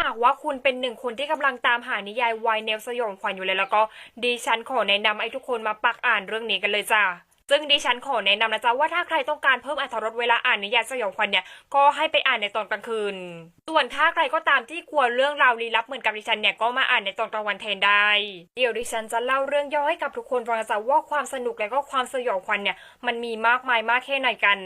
หากว่าคุณเป็นหนึ่งคนที่กำลังตามหานิยายวายแนวสยองขวัญอยู่เลยแล้วก็ดิฉันขอแนะนำให้ทุกคนมาปักอ่านเรื่องนี้กันเลยจ้า ซึ่งดิฉันขอแนะนำนะจ๊ะว่าถ้าใครต้องการเพิ่มอรรถรสเวลาอ่านนิยายสยองขวัญเนี่ยก็ให้ไปอ่านในตอนกลางคืน ส่วนถ้าใครก็ตามที่กลัวเรื่องราวลี้ลับเหมือนกับดิฉันเนี่ยก็มาอ่านในตอนกลางวันแทนได้ เดี๋ยวดิฉันจะเล่าเรื่องย่อให้กับทุกคนฟังนะจ๊ะว่าความสนุกและก็ความสยองขวัญเนี่ยมันมีมากมายมากแค่ไหนกัน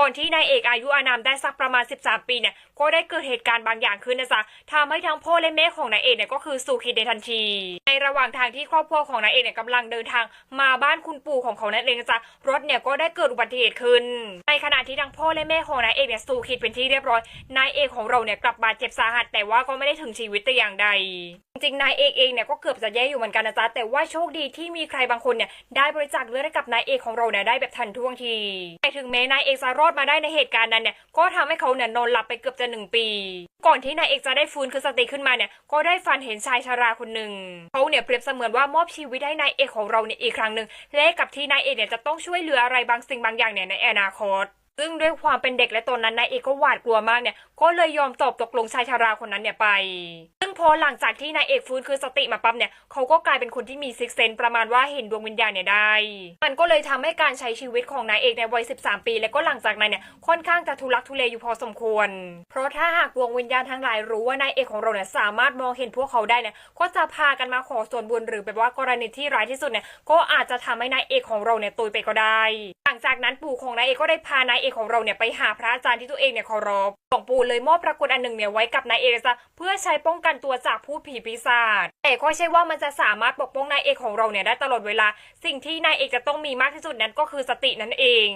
ก่อนที่นายเอกอายุอานามได้สักประมาณ 13 ปีเนี่ยก็ได้เกิดเหตุการณ์บางอย่างขึ้นนะจ๊ะทำให้ทั้งพ่อและแม่ของนายเอกเนี่ยก็คือสู่คิดในทันที ในระหว่างทางที่ครอบครัวของนายเอกเนี่ยกำลังเดินทางมาบ้านคุณปู่ของเขานั่นเองนะจ๊ะรถเนี่ยก็ได้เกิดอุบัติเหตุขึ้น ในขณะที่ทั้งพ่อและแม่ของนายเอกเนี่ยสู่ขิดเป็นที่เรียบร้อยนายเอกของเราเนี่ยกลับบาดเจ็บสาหัส แต่ว่าก็ไม่ได้ถึงชีวิตแต่อย่างใด ริงๆนายเอกเองเนี่ยก็เกือบจะแย่อยู่เหมือนกันนะจ๊ะแต่ว่าโชคดีที่มีใครบางคนเนี่ยได้บริจาคเลือดให้กับนายเอกของเราเนี่ยได้แบบทันท่วงทีแต่ถึงแม้นายเอกจะรอดมาได้ในเหตุการณ์นั้นเนี่ยก็ทำให้เขาเนี่ยนอนหลับไปเกือบจะหนึ่งปี ก่อนที่นายเอกจะได้ฟื้นคือสติขึ้นมาเนี่ยก็ได้ฝันเห็นชายชราคนหนึ่งเขาเนี่ยเปรียบเสมือนว่ามอบชีวิตให้นายเอกของเราเนี่ยอีกครั้งหนึ่งและกับที่นายเอกเนี่ยจะต้องช่วยเหลืออะไรบางสิ่งบางอย่างเนี่ยในอนาคตซึ่งด้วยความเป็นเด็กและตอนนั้นนายเอกก็หวาดกลัวมากเนี่ย ก็เลยยอมตอบตกลงชายชาราคนนั้นเนี่ยไป พอหลังจากที่นายเอกฟื้นคือสติมาปั๊บเนี่ยเขาก็กลายเป็นคนที่มีซิกเซนประมาณว่าเห็นดวงวิญญาณเนี่ยได้ มันก็เลยทำให้การใช้ชีวิตของนายเอกในวัย 13 ปี และก็หลังจากนั้นเนี่ยค่อนข้างจะทุลักทุเลอยู่พอสมควร เพราะถ้าหากดวงวิญญาณทั้งหลายรู้ว่านายเอกของเราเนี่ยสามารถมองเห็นพวกเขาได้เนี่ยก็จะพากันมาขอส่วนบุญหรือแบบว่ากรณีที่ร้ายที่สุดเนี่ยก็อาจจะทำให้นายเอกของเราเนี่ยตุยไปก็ได้ งจากนั้นปู่ของนายเอกก็ได้พานายเอกของเราเนี่ยไปหาพระอาจารย์ที่ตัวเองเนี่ยเคารพหลวงปู่เลยมอบพระกุฎอันหนึ่งเนี่ยไว้กับนายเอกซะเพื่อใช้ป้องกันตัวจากผู้ผีปีศาจแต่ก็ใช่ว่ามันจะสามารถปกป้องนายเอกของเราเนี่ยได้ตลอดเวลา สิ่งที่นายเอกจะต้องมีมากที่สุดนั้นก็คือสตินั่นเอง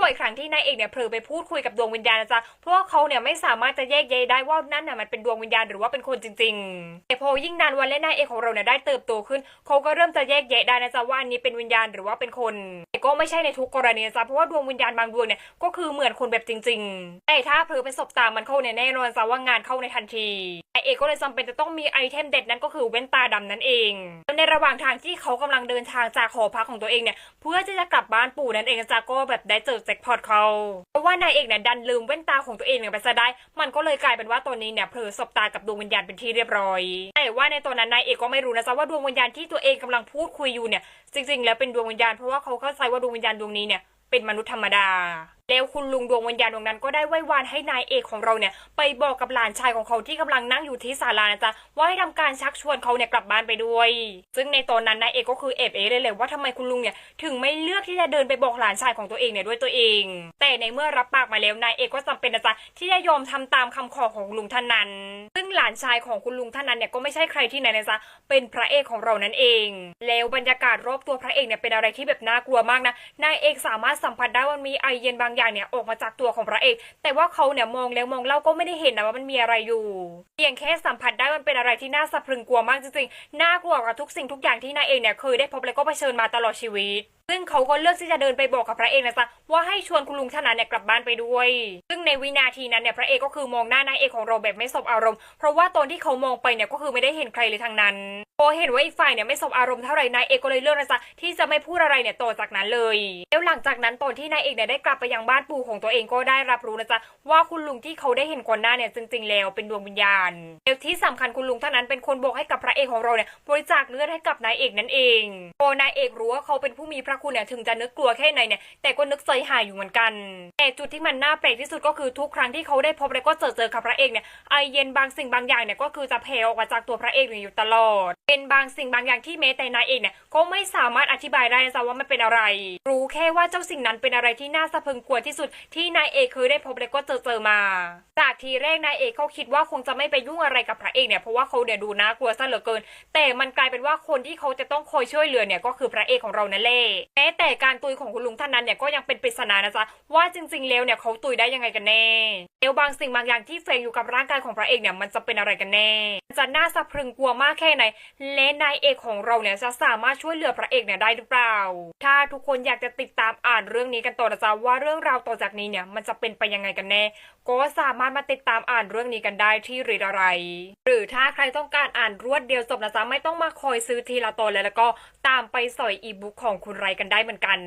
บ่อยครั้งที่นายเอกเนี่ยเผลอไปพูดคุยกับดวงวิญญาณนะจ๊ะเพราะว่าเขาเนี่ยไม่สามารถจะแยกแยะได้ว่านั่นน่ะมันเป็นดวงวิญญาณหรือว่าเป็นคนจริงๆแต่พอยิ่งนานวันและนายเอกของเราเนี่ยได้เติบโตขึ้นเขาก็เริ่มจะแยกแยะได้นะจ๊ะว่าอันนี้เป็นวิญญาณหรือว่าเป็นคนแต่ก็ไม่ใช่ในทุกกรณีนะจ๊ะเพราะว่าดวงวิญญาณบางดวงเนี่ยก็คือเหมือนคนแบบจริงๆแต่ถ้าเผลอไปสบตามันเข้าเนี่ยแน่นอนจ๊ะว่างานเข้าในทันทีนายเอกก็เลยจำเป็นจะต้องมีไอเทมเด็ดนั้นก็คือแว่นตาดำนั่นเองในระหว่างทางที่เขากำลังเดินทางจากหอพักของตัวเองเนี่ยเพื่อที่จะกลับบ้านปู่นั่นเองจ๊ะก็แบบได้เจอแจ็คพอตเขาเพราะว่านายเอกเนี่ยดันลืมแว่นตาของตัวเองเนี่ยไปซะได้ มันก็เลยกลายเป็นว่าตอนนี้เนี่ยเผลอสบตากับดวงวิญญาณเป็นที่เรียบร้อยแต่ว่าในตอนนั้นนายเอกก็ไม่รู้นะจ๊ะว่าดวงวิญญาณที่ตัวเองกำลังพูดคุยอยู่เนี่ยจริงๆ แล้วเป็นดวงวิญญาณเพราะว่าเขาเข้าใจว่าดวงวิญญาณดวงนี้เนี่ย เป็นมนุษย์ธรรมดา แล้วคุณลุงดวงวิญญาณดวงนั้นก็ได้ไหว้วานให้นายเอกของเราเนี่ย ไปบอกกับหลานชายของเขาที่กำลังนั่งอยู่ที่ศาลานะจ๊ะว่าให้ทำการชักชวนเขาเนี่ยกลับบ้านไปด้วย ซึ่งในตอนนั้นนายเอกก็คือเอบเอเลยเลยว่าทำไมคุณลุงเนี่ยถึงไม่เลือกที่จะเดินไปบอกหลานชายของตัวเองเนี่ยด้วยตัวเอง แต่ในเมื่อรับปากมาแล้วนายเอกก็จำเป็นนะจ๊ะที่จะยอมทำตามคำขอของลุงท่านนั้นซึ่ง หลานชายของคุณลุงท่านนั้นเนี่ยก็ไม่ใช่ใครที่ไหนนะจ๊ะเป็นพระเอกของเรานั่นเอง แล้วบรรยากาศรอบตัวพระเอกเนี่ยเป็นอะไรที่แบบน่ากลัวมากนะนายเอกสามารถสัมผัสได้ว่ามีไอเย็นบางอย่างเนี่ยออกมาจากตัวของพระเอก แต่ว่าเขาเนี่ยมองแล้วมองเล่าก็ไม่ได้เห็นนะว่ามันมีอะไรอยู่เพียงแค่สัมผัสได้มันเป็นอะไรที่น่าสะพรึงกลัวมากจริงๆน่ากลัวกว่าทุกสิ่งทุกอย่างที่นายเอกเนี่ยเคยได้พบและก็เผชิญมาตลอดชีวิต ซึ่งเขาก็เลือกที่จะเดินไปบอกกับพระเอกนะจ๊ะว่าให้ชวนคุณลุงท่านนั้นเนี่ยกลับบ้านไปด้วย ซึ่งในวินาทีนั้นเนี่ยพระเอกก็คือมองหน้านายเอกของเราแบบไม่สบอารมณ์ เพราะว่าตอนที่เขามองไปเนี่ยก็คือไม่ได้เห็นใครเลยทางนั้น พอเห็นว่าอีกฝ่ายเนี่ยไม่สบอารมณ์เท่าไหร่นายเอกก็เลยเลือกนะจ๊ะที่จะไม่พูดอะไรเนี่ยต่อจากนั้นเลยแล้วหลังจากนั้นตอนที่นายเอกเนี่ยได้กลับไปยังบ้านปู่ของตัวเองก็ได้รับรู้นะจ๊ะว่าคุณลุงที่เขาได้เห็นก่อนหน้าเนี่ยจริง ๆ แล้วเป็นดวงวิญญาณแล้วที่สำคัญคุณลุงท่านนั้นเป็นคนบอกให้กับพระเอกของเราเนี่ยบริจาคเลือดให้กับนายเอกนั่นเองพอนายเอกรู้ว่าเขาเป็นผู้มีพระคุณเนี่ยถึงจะนึกกลัวแค่ไหนเนี่ยแต่ก็นึกใจหายอยู่เหมือนกัน แต่จุดที่มันน่าแปลกที่สุดก็คือทุกครั้งที่เขาได้พบและก็เจอเจอกับพระเอกเนี่ยไอเย็นบางสิ่งบางอย่างเนี่ยก็คือจะแผ่ออกมาจากตัวพระเอกอยู่ตลอดเป็นบางสิ่งบางอย่างที่แม้แต่นาเอกเนี่ยก็ไม่สามารถอธิบายได้นะจ๊ะว่ามันเป็นอะไร รู้แค่ว่าเจ้าสิ่งนั้นเป็นอะไรที่น่าสะพึงกลัวที่สุดที่นายเอกเคยได้พบและก็เจอเจอมา จากทีแรกนายเอกเขาคิดว่าคงจะไม่ไปยุ่งอะไรกับพระเอกเนี่ยเพราะว่าเขาเนี่ยดูน่ากลัวซะเหลือเกิน แต่มันกลายเป็นว่าคนที่เขาจะต้องคอยช่วยเหลือเนี่ยก็คือพระเอกของเรานั่นแหละแม้แต่การตุยของคุณลุงท่านนั้นเนี่ยก็ยังเป็นปริศนานะจ๊ะว่าจริง ๆ แล้วเนี่ยเขาตุยได้ยังไงกันแน่แล้วบางสิ่งบางอย่างที่แฝงอยู่กับร่างกายของพระเอกเนี่ยมันจะเป็นอะไรกันแน่จะน่าสะพรึงกลัวมากแค่ไหนและนายเอกของเราเนี่ยจะสามารถช่วยเหลือพระเอกเนี่ยได้หรือเปล่า ถ้าทุกคนอยากจะติดตามอ่านเรื่องนี้กันต่อนะจ๊ะว่าเรื่องราวต่อจากนี้เนี่ยมันจะเป็นไปยังไงกันแน่ ก็สามารถมาติดตามอ่านเรื่องนี้กันได้ที่รีดอะไร หรือถ้าใครต้องการอ่านรวดเดียวจบนะจ๊ะไม่ต้องมาคอยซื้อทีละตอนเลยแล้วก็ตามไปสอยอีบุ๊กของคุณไรกันได้เหมือนกัน